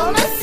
Ağlamasın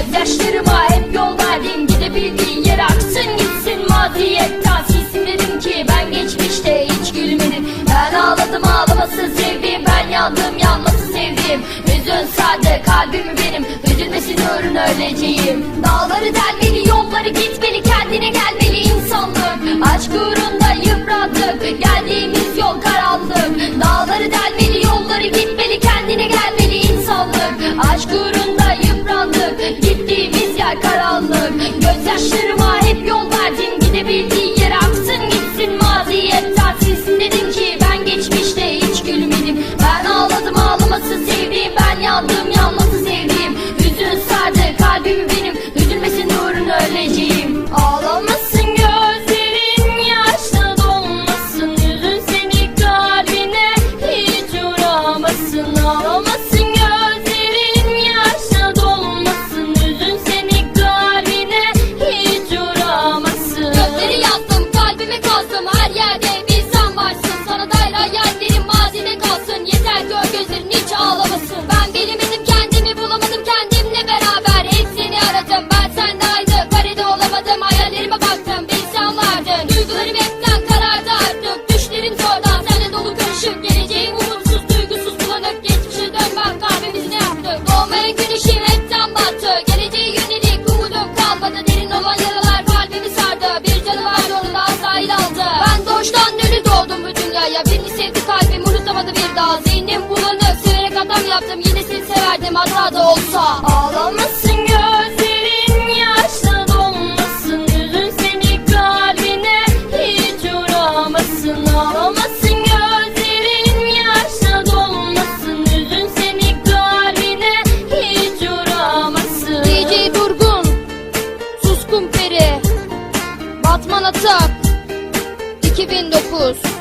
Gözyaşlarıma hep yol verdin Gidebildiğin yere aksın gitsin. Maziyetten silsin dedim ki ben geçmişte hiç gülmedim. Ben ağladım ağlamasın sevdim. Ben yandım yanmasın sevdim. Üzün sadece kalbimi benim. Üzülmesin uğruna öleceğim. Dağları delmeli yolları gitmeli Kendine gelmeli insanlık. Aşk uğrunda yıprandık Geldiğimiz yol karanlık. Dağları delmeli yolları gitmeli Kendine gelmeli insanlık. Aşk uğrunda gibi benim. Üzülmesin uğruna öleceğim. Ağlamasın gözlerin yaşla dolmasın. Yüzün seni kalbine hiç uğramasın. Ağlamasın gözlerin yaşla dolmasın. Yüzün seni kalbine hiç uğramasın. Gözleri yazdım kalbimi kazdım her yerde Ben doğuştan dönü doğdum bu dünyaya. Birini sevdi kalbim unutamadı bir daha. Zihnim bulanık severek adam yaptım. Yine seni severdim hata olsa. Ağlamasın gözlerin yaşla dolmasın Üzün seni kalbine hiç uğramasın. Ağlamasın Atman Atak 2009